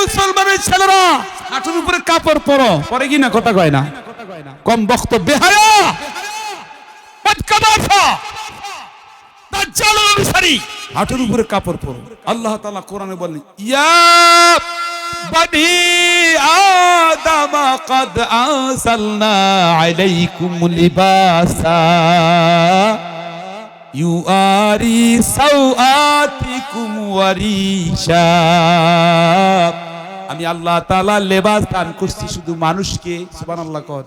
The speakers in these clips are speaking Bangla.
মুসলমানের ছেলেরা, হাঁটুর উপরে কাপড় পরো। পরে কি না, কথা কয় না? কম বক্তব্য। বেহায়া! হাঁটুর উপরে কাপড় পরো। আল্লাহ তালা কোরআনে বলেন ইয়া বানি আদম, কদ আনসালনা আলাইকুম লিবাসা। ইউআরি সাউআতিকুম ওয়ারিশা। আমি আল্লাহ তালা লেবাস দান করছি শুধু মানুষকে, সুবহানাল্লাহ কর।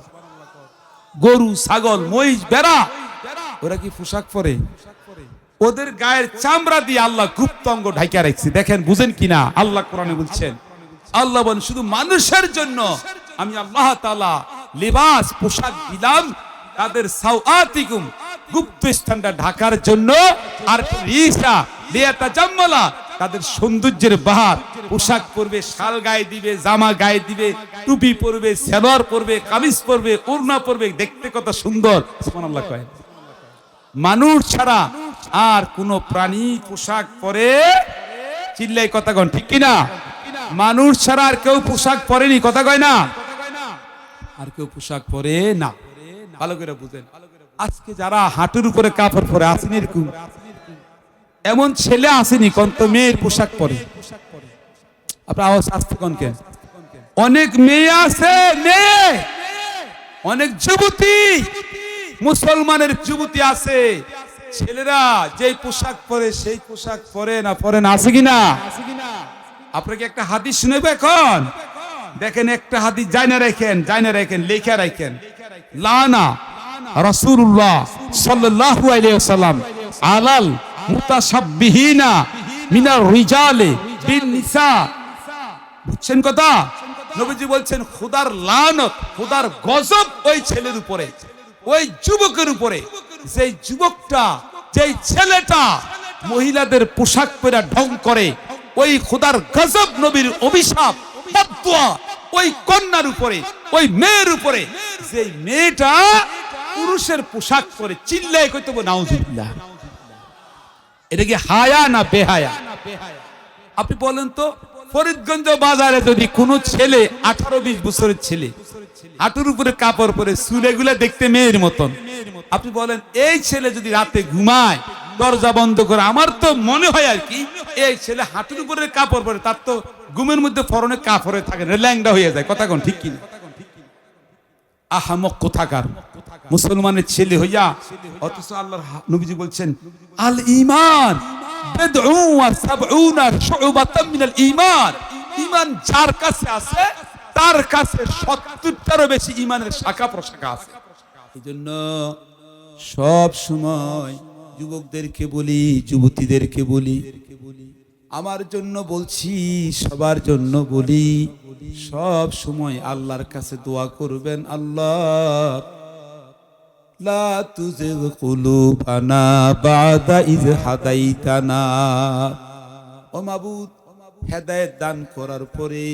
গরু, ছাগল, মহিষ বেড়া ওরা কি পোশাক পরে? ওদের গায়ের চামড়া দিয়ে আল্লাহ গুপ্ত অঙ্গ ঢাকিয়া রাখছি। দেখেন, বুঝেন কিনা? আল্লাহ কোরআনে বলছেন, আল্লাহ বলেন, শুধু মানুষের জন্য আমি আল্লাহ তালা লেবাস, পোশাক দিলাম, তাদের সাউ সাউআতিকুম গুপ্ত স্থানটা ঢাকার জন্য আর রিসা তাদের সৌন্দর্যের বাহার। পোশাক পরবে, শাল গায়ে দিবে, জামা গায়ে দিবে, টুপি পরবে পরবে, কামিজ পরবে পরবে। দেখতে কত সুন্দর। মানুষ ছাড়া আর কোন প্রাণী পোশাক পরে চিল্লাই কথা কন, ঠিক কিনা? মানুষ ছাড়া আর কেউ পোশাক পরেনি, কথা কয় না? আর কেউ পোশাক পরে না। ভালো করে বুঝেন। আজকে যারা হাঁটুর উপরে কাপড় পরে আসেনি এরকম। এমন ছেলে আসেনি কোন তো মেয়ের পোশাক পরে। আপনার অনেক মেয়ে আছে, মেয়ে! অনেক যুবতী! মুসলমানের যুবতী আছে। ছেলেরা যেই পোশাক পরে, সেই পোশাক পরে না পরে না, আছে কিনা? আপনাকে একটা হাদিস শুনেবো এখন? দেখেন, একটা হাদিস জানা রাখেন জানা রাখেন, লেখা রাখেন। লানা রাসূলুল্লাহ সাল্লাল্লাহু আলাইহি ওয়াসাল্লাম আলাল মুতাসাব্বিহিনা মিনার রিজালে বিন নিসা। বুঝছেন কথা? নবীজি বলছেন, খুদার লানত, খুদার গজব ওই ছেলের উপরে, ওই যুবকের উপরে। যেই যুবকটা, যেই ছেলেটা মহিলাদের পোশাক পরে ঢং করে, ওই খুদার গজব নবীর অভিশাপ ওই কন্যার উপরে, ওই মেয়ের উপরে। যেই মেয়েটা পুরুষের পোশাক পরে চিল্লায় কইতে নাউজুবিল্লাহ। এটা কি হায়া না বেহায়া? আপনি বলেন তো ফরিদগঞ্জ বাজারে যদি কোনো ছেলে আঠারো বিশ বছরের ছেলে হাঁটুর উপরে কাপড় পরে সুরেগুলা দেখতে মেয়ের মতন আপনি বলেন এই ছেলে যদি রাতে ঘুমায় দরজা বন্ধ করে আমার তো মনে হয় আর কি এই ছেলে হাঁটুর উপরে কাপড় পরে তার তো ঘুমের মধ্যে ফরনে কাপড়ে থাকে না ল্যাংডা হয়ে যায় কথা কোন ঠিক কিনা? আহামক কোথাকার? মুসলমানের ছেলে হইয়া, অথচ আল্লাহর নবীজি বলছেন, আল ইমান যার কাছে আছে, তার কাছে 70টারও বেশি শাখা প্রশাখা আছে। সব সময় যুবকদেরকে বলি, যুবতীদেরকে বলি আমার জন্য বলছি, সবার জন্য বলি। সব সময় আল্লাহর কাছে দোয়া করবেন আল্লাহ। লা তুজিগ কুলুবানা বাদা ইজ হাদাইতানা। ও মাবুদ, হেদায়েত দান করার পরে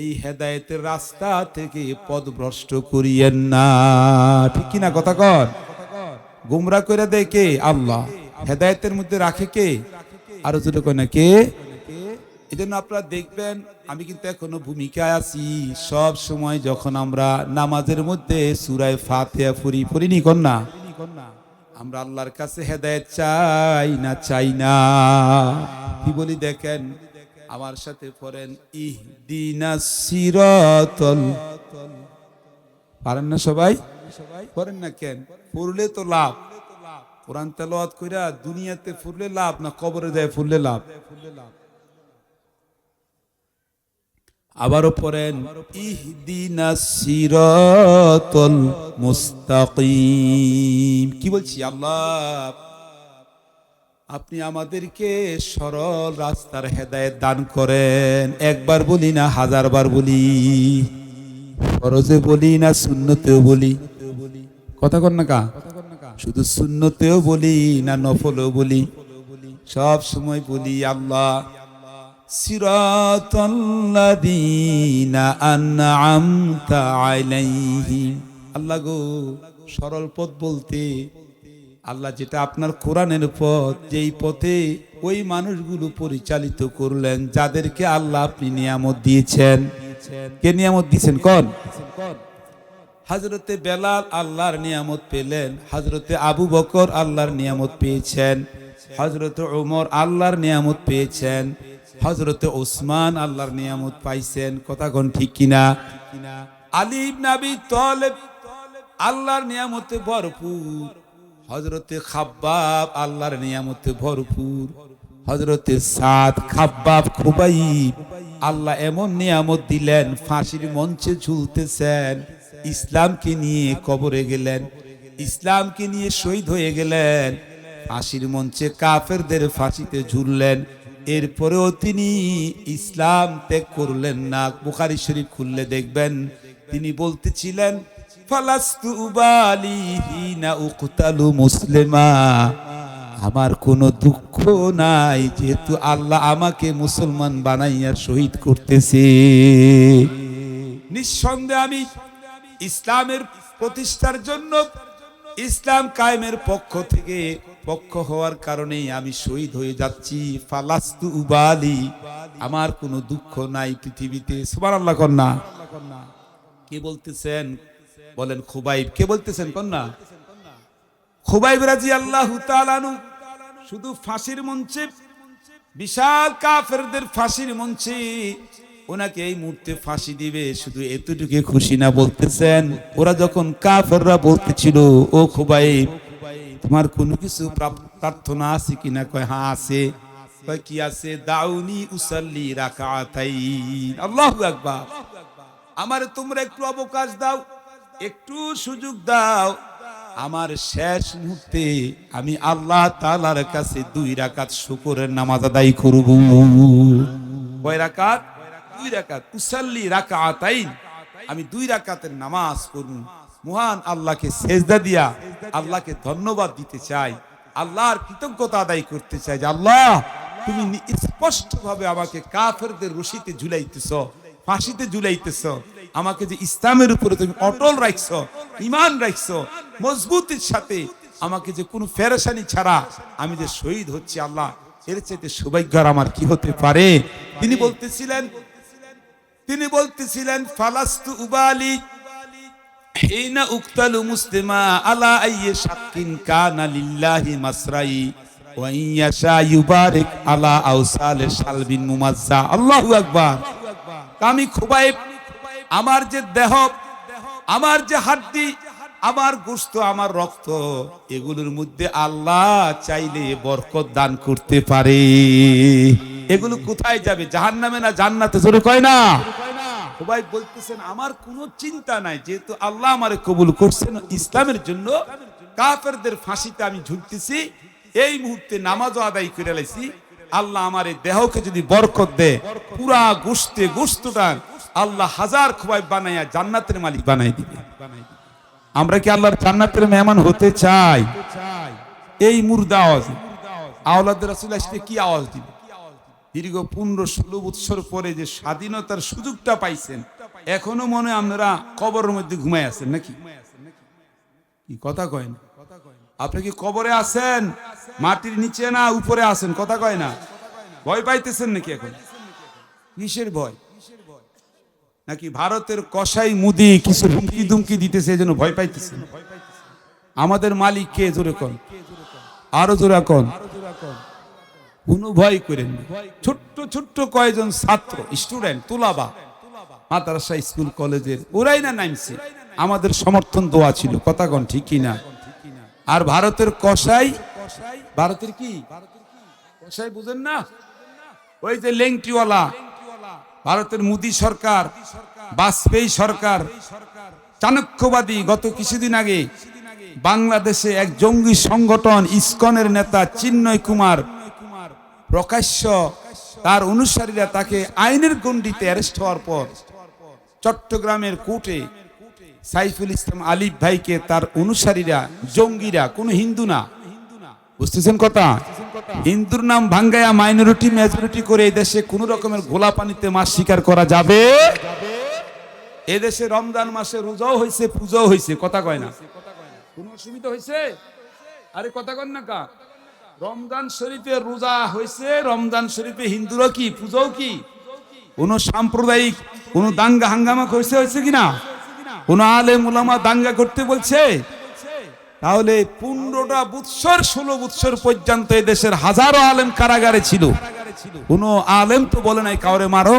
এই হেদায়েতের রাস্তা থেকে পদভ্রষ্ট করিয়েন না। ঠিক কি না কথা কর গুমরা করে দেয় কে? আল্লাহ। হেদায়েতের মধ্যে রাখে কে? আরও কয় না, কে? এই জন্য আপনারা দেখবেন, আমি কিন্তু এখনও ভূমিকায় আছি। সব সময় যখন আমরা নামাজের মধ্যে সুরায় ফাতিহা ফুরি ফুরিনি না আমরা আল্লাহর কাছে হেদায়েত চাই না চাই না। কি বলি দেখেন, আমার সাথে পড়েন ইহদিনাস সিরাতাল। পারেন না সবাই? করেন না কেন? পড়লে তো লাভ। কোরআন তেলাওয়াত কইরা দুনিয়াতে ফুরলে লাভ না কবরে যায় ফুরলে লাভ? আবারও পড়েন ইহদিনাস সিরাতাল মুস্তাকিম। কি বলছি, আল্লাহ? আপনি আমাদেরকে সরল রাস্তার হেদায়েত দান করেন। একবার বলি না হাজারবার বলি। ফরজে বলি না শূন্যতেও বলি। কথা কর না কা? শুধু শূন্যতেও বলি না নফলেও বলি। সব সময় বলি আল্লাহ, সিরাতাল্লাযীনা আনআমতা আলাইহিম আল্লাহ গো, সরল পথ বলতে, আল্লাহ যেটা আপনার কোরআনের পথ, যেই পথে ওই মানুষগুলো পরিচালিত করলেন, যাদেরকে আল্লাহ আপনি নিয়ামত দিয়েছেন। কে নিয়ামত দিয়েছেন? কোন। হজরতে বেলাল আল্লাহর নিয়ামত পেলেন হজরতে আবু বকর আল্লাহর নিয়ামত পেয়েছেন হজরত ওমর আল্লাহর নিয়ামত পেয়েছেন হজরতে ওসমান আল্লাহর নিয়ামত পাইছেন, কথা কোন ঠিক কিনা? আলী ইবনে আবি তালেব আল্লাহর নিয়ামতে ভরপুর হজরতে খাব্বাব আল্লাহর নিয়ামতে ভরপুর হজরতে সাদ, খাব্বাব, খুবাইব আল্লাহ এমন নিয়ামত দিলেন, ফাঁসির মঞ্চে ঝুলতেছেন ইসলামকে নিয়ে কবরে গেলেন। ইসলামকে নিয়ে শহীদ হয়ে গেলেন। ফাঁসির মঞ্চে কাফেরদের ফাঁসিতে ঝুললেন। এরপরেও তিনি ইসলাম ত্যাগ করলেন না। বুখারি শরীফ খুললে দেখবেন তিনি বলতেছিলেন মুসলিমা। আমার কোনো দুঃখ নাই যেহেতু আল্লাহ আমাকে মুসলমান বানাইয়া শহীদ করতেছে। নিঃসন্দেহে আমি ইসলামের প্রতিষ্ঠার জন্য ইসলাম কায়েমের পক্ষ থেকে পক্ষ হওয়ার কারণেই আমি শহীদ হয়ে যাচ্ছি। ফালাস্তু উবালি। আমার কোনো দুঃখ নাই পৃথিবীতে। সুবহানাল্লাহ, কন্যা। কে বলতেছেন? বলেন খুবাইব। কে বলতেছেন, কন্যা? খুবাইব রাজি আল্লাহ তালানু শুধু ফাঁসির মঞ্চে, বিশাল কাফেরদের ফাঁসির মঞ্চে ওনাকে এই মুহূর্তে ফাঁসি দিবে, শুধু এতটুকু খুশি না বলতেছেন, ওরা যখন কাফেররা বলতেছিল, ও খুবাইব, তোমার কোনো কিছু প্রার্থনা আছে কিনা? কয় হ্যাঁ আছে। কি আছে? দাউনি উসাল্লি রাকাতাই আল্লাহু আকবার। আমার তোমরা একটু অবকাশ দাও, একটু সুযোগ দাও। আমার শেষ মুহূর্তে আমি আল্লাহ তালার কাছে দুই রাকাত শুকরের নামাজ আদায় করব। কয়, রাকাত? দুই রাকাত, উসাল্লি রাকাতাইন। আমি দুই রাকাতের নামাজ করব মহান আল্লাহকে সেজদা দিয়া আল্লাহকে ধন্যবাদ দিতে চাই। আল্লাহর কৃতজ্ঞতা আদায় করতে চাই যে, আল্লাহ, তুমি স্পষ্ট ভাবে আমাকে কাফেরদের রশিতে ঝুলাইতেছ, ফাঁসিতে ঝুলাইতেছ। আমাকে যে ইসলামের উপরে তুমি অটল রাখছ ইমান রাখছ, মজবুতির সাথে আমাকে যে কোনো ফেরেশানি ছাড়া আমি যে শহীদ হচ্ছি, আল্লাহ, এর চাইতে সৌভাগ্য আমার কি হতে পারে? তিনি বলতেছিলেন তিনি বলতেছিলেন, ফালাস্তু উবালি হিনা উক্তালু মুসলিমা আলা আইয়ে শাকিন কানা লিল্লাহি মাসরাই, ওয়া ইয়াশা ইউবারিক আলা আউসাল শালবিন মুমাজ্জা। আল্লাহু আকবার। আমি খুবাইব, আমার যে দেহ, আমার যে হাড্ডি, আমার গোস্ত আমার রক্ত, এগুলোর মধ্যে আল্লাহ চাইলে বরকত দান করতে পারে। এগুলো কোথায় যাবে? জাহান্নামে না জান্নাতে? জোরে কয় না। সবাই বলতেছেন, আমার কোনো চিন্তা নাই, যেহেতু আল্লাহ আমারে কবুল করছেন ইসলামের জন্য, কাফেরদের ফাঁসিতে আমি ঝুলতেছি। এই মুহূর্তে নামাজও আদায় করে লাইছি। আল্লাহ আমার এই দেহকে যদি বরকত দেয় পুরা গোস্তে গোস্তটা আল্লাহ হাজার খুবাই বানাইয়া জান্নাতের মালিক বানাই দিবে। আমরা কি আল্লাহর জান্নাতের মেহমান হতে চাই? এই মুর্দা আওয়াজ আওলাদের রাসূল আসলে কি আওয়াজ দিবে? দীর্ঘ পনেরো ষোলো বৎসর পরে যে স্বাধীনতার সুযোগটা পাইছেন, এখনও মনে আপনারা কবরের মধ্যে ঘুমাই আছেন নাকি? কি কথা কয় না? আপনি কি কবরে আছেন? মাটির নিচে না উপরে আছেন? কথা কয় না? ভয় পাইতেছেন নাকি এখন? কিসের ভয়? নাকি ভারতের কসাই মুদি কিছু হুমকি দুমকি দিতেছে, এই জন্য ভয় পাইতেছেন? আমাদের মালিক কে? জোরে কন। আরও জোরে কন। কোনো ভয় করেন ছোট্ট ছোট্ট কয়েকজন ছাত্র স্টুডেন্ট তুলাবা, মাদ্রাসা, স্কুল, কলেজের, ওরাই না নামছে। আমাদের সমর্থন দোয়া ছিল, কথা কন ঠিকই না আর ভারতের কসাই, ভারতের কি? কসাই বুঝেন না? ওই যে লেংটিওয়ালা, ভারতের মোদী সরকার, বাজপেয়ী সরকার, চাণক্যবাদী গত কিছুদিন আগে বাংলাদেশে এক জঙ্গি সংগঠন ইসকনের নেতা চিন্ময় কুমার প্রকাশ্য তার অনুসারীরা তাকে আইনের গণ্ডিতে অ্যারেস্ট হওয়ার পর চট্টগ্রামের কোর্টে সাইফুল ইসলাম আলিফ ভাইকে তার অনুসারীরা, জঙ্গিরা, কোনো হিন্দু না। বুঝতেছেন কথা? হিন্দুর নাম ভাঙ্গায়া মাইনরিটি মেজরিটি করে এই দেশে কোন রকমের গোলা পানিতে মাছ শিকার করা যাবে? এদেশে রমজান মাসে রোজাও হয়েছে পূজাও হয়েছে কথা কয় না। কোনো অসুবিধা হয়েছে আরে কথা কন না কা। রমজান শরীফে রোজা হয়েছে, রমজান শরীফে হিন্দুরা কি পুজো কি? কোন সাম্প্রদায়িক, কোন দাঙ্গা হাঙ্গামা হয়েছে হয়েছে কিনা? কোন আলে মুলামা দাঙ্গা করতে বলছে? তাহলে পনেরোটা বুৎসর, ষোলো বুৎসর পর্যন্ত এই দেশের হাজারো আলেম কারাগারে ছিল। কোন আলেম তো বলে নাই, কাউরে মারো।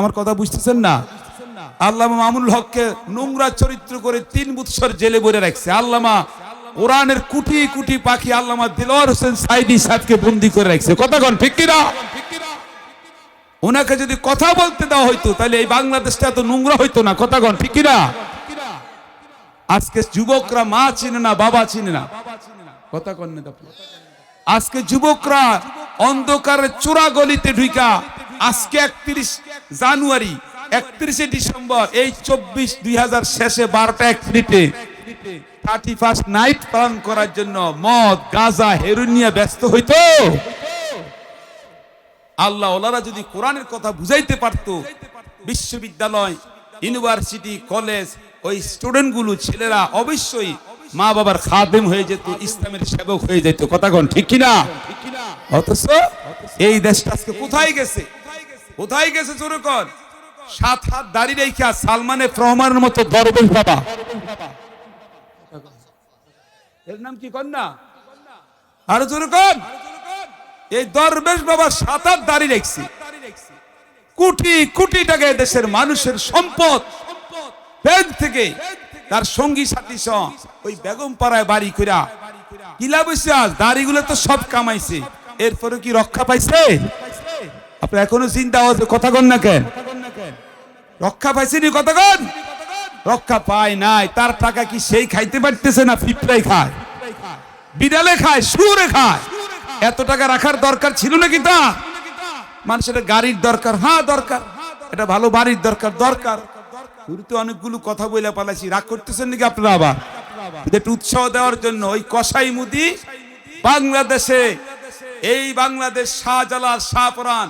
আমার কথা বুঝতেছেন না? আল্লামা মামুল হককে নোংরা চরিত্র করে তিন বুৎসর জেলে বলে রাখছে। আল্লামা কোরআনের কুটি কুটি পাখি আল্লামা দিলওয়ার হোসেন সাইদি সাহেবকে বন্দি করে রাখছে। কথা কন ওনাকে যদি কথা বলতে দেওয়া হইতো, তাহলে এই বাংলাদেশটা এত নোংরা হইতো না। কথা কিনা আজকে যুবকরা মা চিনে না, বাবা চিনে না। কথা কন আজকে যুবকরা অন্ধকারের চোরা গলিতে ঢুকা আজকে একত্রিশ জানুয়ারি, একত্রিশে ডিসেম্বর, এই চব্বিশ দুই শেষে বারোটা এক মিনিটে থার্টি ফার্স্ট নাইট পালন করার জন্য মদ ব্যস্ত আল্লাহ ওলারা যদি কোরআনের কথা বুঝাইতে পারতো, বিশ্ববিদ্যালয়, ইউনিভার্সিটি, কলেজ, ওই স্টুডেন্টগুলো, ছেলেরা অবশ্যই মা বাবার খাদেম হয়ে যেত, ইসলামের সেবক হয়ে যেত। কথা কন ঠিক কিনা? অথচ এই দেশটা আজকে কোথায় গেছে? কোথায় গেছে সাত হাত দাড়ি রেখা সালমানে রহমানের মতো দরবেশ বাবা। এর নাম কি কন্যা? আরও জোরে কর এই দরবেশ বাবা সাত হাত দাড়ি রেখছে। কোটি কোটি টাকা দেশের মানুষের সম্পদ। ব্যাংক থেকে তার সঙ্গী সাথী সহ ওই বেগম পাড়ায় বাড়ি কইরা কিলা বসে আজ? দাড়িগুলো তো সব কামাইছে। এরপরে কি রক্ষা পাইছে? আপনি এখনও চিন্তা হচ্ছে কথা কন না কেন? রক্ষা পাইছেনি কথা কন? রক্ষা পায় নাই। তার টাকা কি সেই খাইতে পারতেছে না ফিপড়াই খায়? বিড়ালে খায় সুরে খায়। এত টাকা রাখার দরকার ছিল নাকি তা? মানুষের গাড়ির দরকার হ্যাঁ দরকার। এটা ভালো বাড়ির দরকার দরকার। শুরু অনেকগুলো কথা বলে পালাইছি, রাগ করতেছেন নাকি আপনারা আবার? উৎসাহ দেওয়ার জন্য ওই কসাই মুদি বাংলাদেশে, এই বাংলাদেশ শাহজালাল শাহপুরান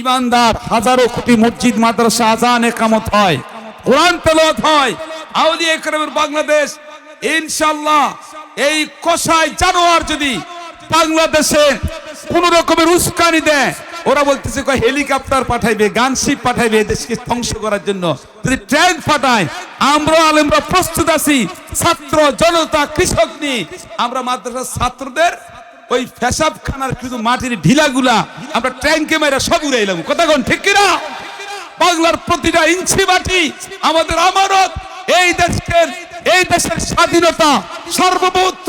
ইমানদার, হাজারো কোটি মসজিদ, মাদ্রাসা, আজান, একামত হয়। কোরআন তেলাওয়াত হয়। আউলিয়া একরামের বাংলাদেশ, ইনশাআল্লাহ। এই কসাই জানোয়ার যদি বাংলাদেশে কোন রকমের উস্কানি দেয়, ওরা বলতেছে হেলিকপ্টার পাঠাইবে, গানশিপ পাঠাইবে দেশকে ধ্বংস করার জন্য। যদি ট্রেন পাঠায়, আমরা আলেমরা প্রস্তুত আছি, ছাত্র জনতা, কৃষক নিয়ে। আমরা মাদ্রাসার ছাত্রদের ওই ফেসাব খানার কিছু মাটির ঢিলাগুলা আমরা ট্যাঙ্কে মেরে সব উড়াইলাম কথা কোন, ঠিক কিনা? বাংলার প্রতিটা ইঞ্চি মাটি আমাদের আমানত। এই দেশের এই দেশের স্বাধীনতা সর্বভৌত্ব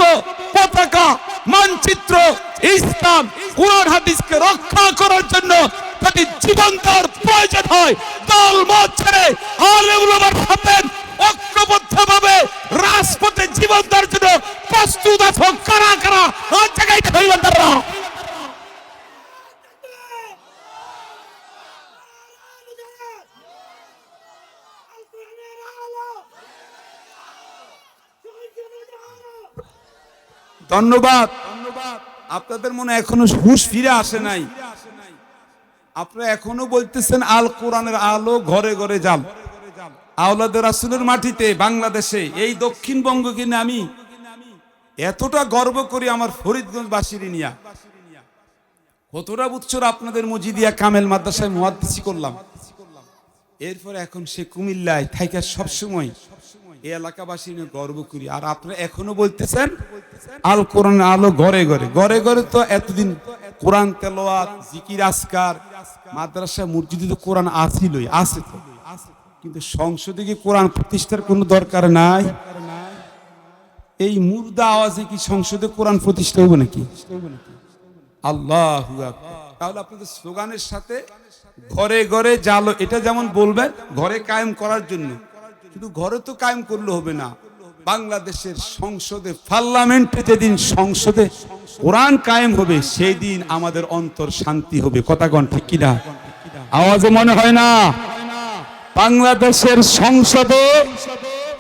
পতাকা, মানচিত্র, ইসলাম, কোরআন, হাদিসকে রক্ষা করার জন্য যদি জীবন তার প্রয়োজন হয়, দল মত ছেড়ে ওলামার সাথে ঐক্যবদ্ধভাবে রাজপথে জীবন দেওয়ার জন্য প্রস্তুত আছো কারা কারা আর জায়গায় খাইবেন তারা ধন্যবাদ। আপনাদের মনে এখনও হুশ ফিরে আসে নাই। আপনারা এখনও বলতেছেন, আল কোরআনের আলো ঘরে ঘরে জাল আওলাদের রাসুলের মাটিতে, বাংলাদেশে, এই দক্ষিণবঙ্গকে নিয়ে আমি এতটা গর্ব করি আমার ফরিদগঞ্জ বাসির নিয়া। কতটা বছর আপনাদের মজিদিয়া কামেল মাদ্রাসায় মুহাদ্দিসি করলাম। এরপর এখন সে কুমিল্লায় থাইকা সবসময় এই এলাকাবাসী নিয়ে গর্ব করি। আর আপনারা এখনও বলতেছেন, আল কোরআন আলো ঘরে ঘরে। ঘরে ঘরে তো এতদিন কোরআন তেলোয়াত জিকির আসকার মাদ্রাসা, মসজিদে তো কোরআন আসিলই আছে তো। কিন্তু সংসদে কি কোরআন প্রতিষ্ঠার কোনো দরকার নাই? এই মুর্দা আওয়াজে কি সংসদে কোরআন প্রতিষ্ঠা হবে নাকি? আল্লাহ তাহলে আপনাদের স্লোগানের সাথে ঘরে ঘরে জালো এটা যেমন বলবেন, ঘরে কায়েম করার জন্য। শুধু ঘরে তো কায়েম করলে হবে না, বাংলাদেশের সংসদে পার্লামেন্টে যেদিন সংসদে কোরআন কায়েম হবে, সেই দিন আমাদের অন্তর শান্তি হবে। কথা কন ঠিক কিনা? আওয়াজে মনে হয় না? বাংলাদেশের সংসদে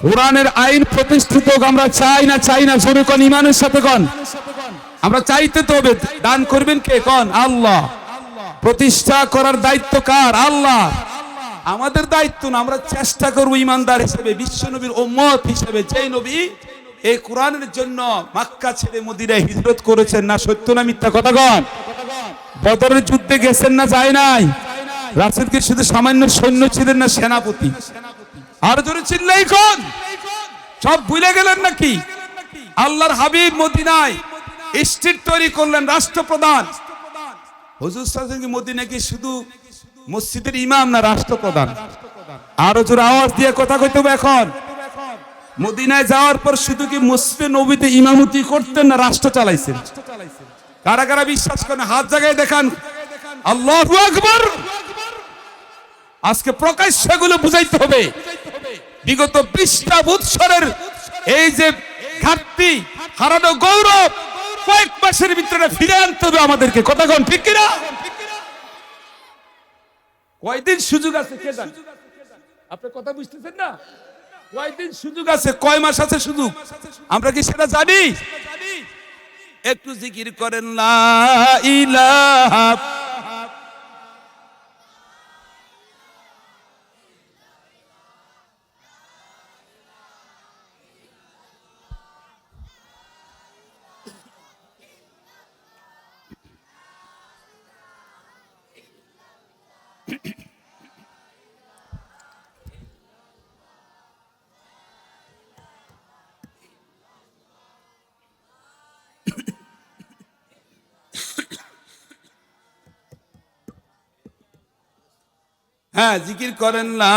কোরআনের আইন প্রতিষ্ঠিত আমরা চাই না চাই না, জোরে কন, ইমানের সাথে কন। আমরা চাইতে তো হবে, দান করবেন কে? কন, আল্লাহ। প্রতিষ্ঠা করার দায়িত্ব কার? আল্লাহ। আমাদের দায়িত্ব না, আমরা চেষ্টা করব ইমানদার হিসেবে বিশ্ব নবীর ওম্মত হিসেবে। যেই নবী এই কোরআনের জন্য মাক্কা ছেড়ে মদিনায় হিজরত করেছেন না, সত্য না মিথ্যা কথা কন? বদরের যুদ্ধে গেছেন না, যায় নাই? রাসেলকে শুধু সামান্য সৈন্য ছিলেন না, সেনাপতি? আর জোরে চিল্লাই কোন? সব ভুলে গেলেন নাকি? আল্লাহর হাবিব মদিনায় স্ট্রিট তৈরি করলেন রাষ্ট্রপ্রধান। হুজুর সাহেব কি মদিনা কি শুধু মসজিদের ইমাম না রাষ্ট্রপ্রধান? আরও জোরে আওয়াজ দিয়ে কথা কইতে হবে এখন। মদিনায় যাওয়ার পর শুধু কি মসজিদে নবীতে ইমামতি করতেন না রাষ্ট্র চালাইছেন? কারা কারা বিশ্বাস করেন? হাত জায়গায় দেখান। আল্লাহ আকবর। আজকে প্রকাশ্য এগুলো বুঝাইতে হবে। বিগত বিশটা বৎসরের এই যে ঘাটতি, হারানো গৌরব, কয়েক মাসের ভিতরে ফিরে আনতে হবে আমাদেরকে। কথা কন ঠিক কিনা? কয়দিন সুযোগ আছে, কে জানে? আপনি কথা বুঝতেছেন না? কয়দিন সুযোগ আছে, কয় মাস আছে সুযোগ? আমরা কি সেটা জানি? একটু জিকির করেন, লা ইলাহা হ্যাঁ জিকির করেন না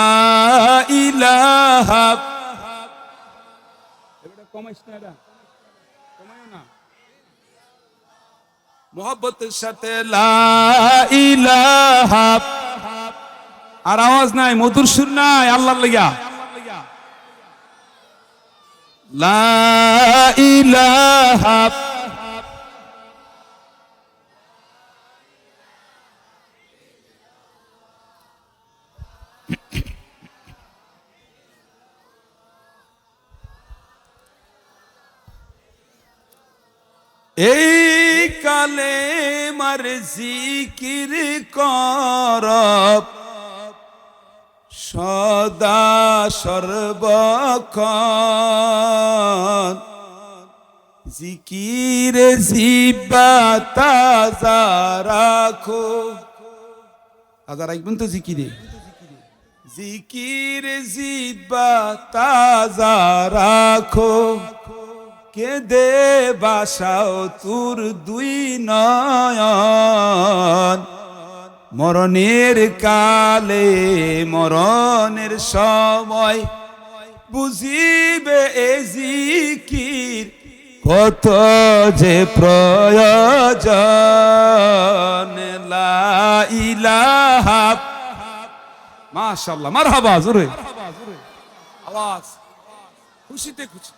মোহব্বতের সাথে আর আওয়াজ নাই, মধুর সুর নাই, আল্লাহর লাগিয়া লা ইলাহা। এই কালে মার জিকির করব সদা সর্বক্ষণ জিকির জিব্বা তাজা রাখো। তাজা রাখবেন তো জিকিরে। জিকির জিব্বা তাজা রাখো। কেঁদে বাসাও তুর দুই নয়ন। মরণের কালে, মরণের সময় বুঝিবে এ জিকির কত যে প্রয়োজন। ইলাহা মাশাআল্লাহ মারহাবা, জোরে। আওয়াজ। খুশিতে খুশি।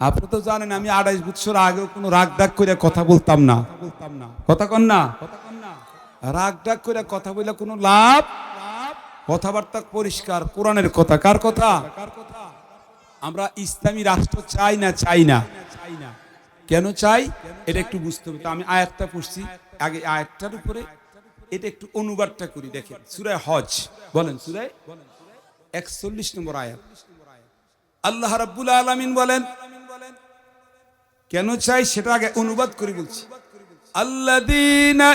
আপনি তো জানেন আমি আড়াইশ বছর আগেও কোনো রাগ ডাক করে কথা বলতাম না। কথা কন না। রাগ ডাক করে কথা বলে কোনো লাভ? কথাবার্তা পরিষ্কার, কোরআনের কথা। কার কথা? আমরা ইসলামী রাষ্ট্র চাই না চাই না। কেন চাই? এটা একটু বুঝতে হবে। তো আমি আয়াতটা পড়ছি। আগে আয়াতটার উপরে এটা একটু অনুবাদটা করি, দেখেন। সুরায় হজ। বলেন সুরায়। একচল্লিশ নম্বর আয়াত। আল্লাহ রাব্বুল আলামিন বলেন কেন চাই সেটা আগে অনুবাদ করে বলছি। আল্লাদিনা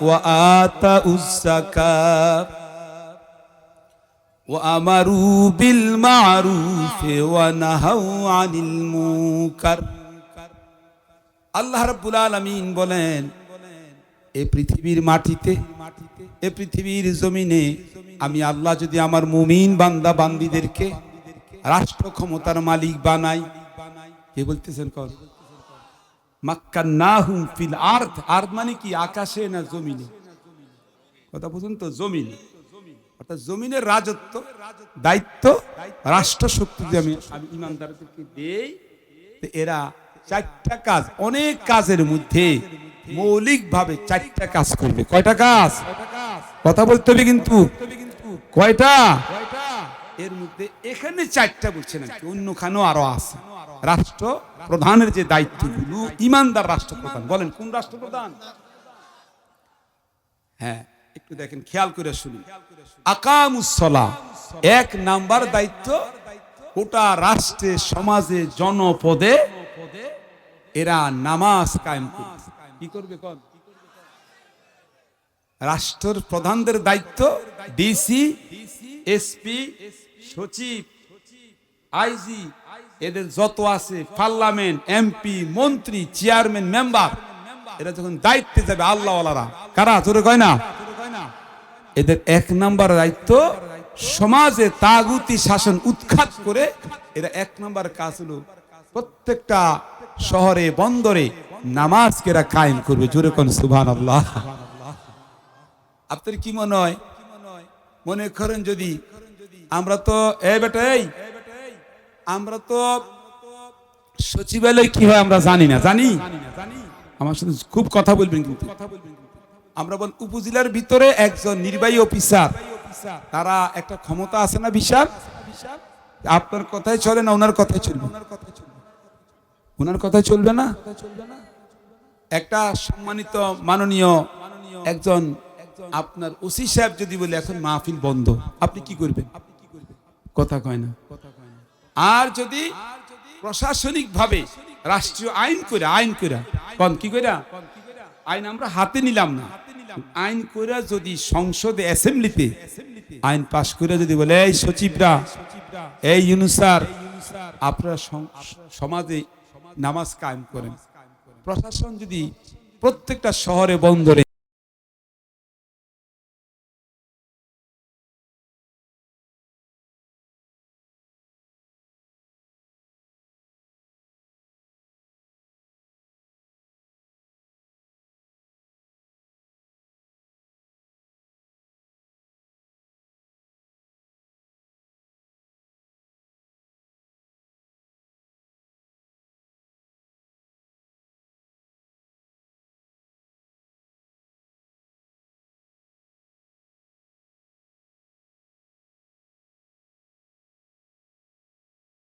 ওয়া ওয়া বিল আনিল আল্লাহ রাব্বুল আলমিন বলেন, এ পৃথিবীর মাটিতে, এ পৃথিবীর জমিনে আমি আল্লাহ যদি আমার মুমিন বান্দা বান্দিদেরকে রাষ্ট্র ক্ষমতার মালিক বানাই, কে বলতেছেন কর? মাক্কান্নাহুম ফিল আর্থ আর্থ মানে কি? আকাশে না জমিনে? কথা বুঝুন তো, জমিন। অর্থাৎ জমিনের রাজত্ব, দায়িত্ব রাষ্ট্র শক্তি যে আমি আমি ইমানদারদেরকে দেই এরা চারটা কাজ, অনেক কাজের মধ্যে মৌলিক ভাবে চারটা কাজ করবে। কয়টা কাজ? কথা বলতে হবে কিন্তু। কয়টা? এর মধ্যে এখানে চারটা আরও আছে। রাষ্ট্র প্রধানের যে ইমানদার রাষ্ট্রপ্রধান বলেন, কোন রাষ্ট্রপ্রধান হ্যাঁ একটু দেখেন, খেয়াল করে আকামুসলা এক নাম্বার দায়িত্ব গোটা রাষ্ট্রে, সমাজে, জনপদে এরা নামাজ কায়েম করবে। কি করবে রাষ্ট্রের প্রধানদের দায়িত্ব ডিসি, এসপি, সচিব, আইজি, এদের যত আছে, পার্লামেন্ট, এমপি, মন্ত্রী, চেয়ারম্যান, মেম্বার, এরা যখন দায়িত্বে যাবে আল্লাহওয়ালারা। কারা? জোরে কয় না? এদের এক নাম্বার দায়িত্ব সমাজে তাগুতি শাসন উৎখাত করে, এরা এক নাম্বার কাজ হলো প্রত্যেকটা শহরে, বন্দরে নামাজকে এরা কায়েম করবে। জোরে কোন সুভান আল্লাহ আপনার কি মনে হয়? মনে করেন যদি, আমরা তো এ বেটা, এই, আমরা তো সচিবালয় কি হয় আমরা জানি না, জানি? আমার সাথে খুব কথা বলবেন কিন্তু। আমরা বল, উপজেলার ভিতরে একজন নির্বাহী অফিসার, তারা একটা ক্ষমতা আছে না বিশাল আপনার কথাই চলে না ওনার কথাই চলবে? ওনার কথাই চলবে না? একটা সম্মানিত, মাননীয় একজন আপনার ওসি সাহেব যদি বলে, এখন মাহফিল বন্ধ আপনি কি করবেন? কথা কয় না। আর যদি প্রশাসনিক ভাবে রাষ্ট্রীয় আইন করে আইন করে কন কি করে আইন আমরা হাতে নিলাম না। আইন করে যদি সংসদে অ্যাসেম্বলিতে আইন পাশ করে যদি বলে, এই সচিবরা, এই ইউনুসার, আপনারা সমাজে নামাজ কায়েম করেন। প্রশাসন যদি প্রত্যেকটা শহরে বন্দরে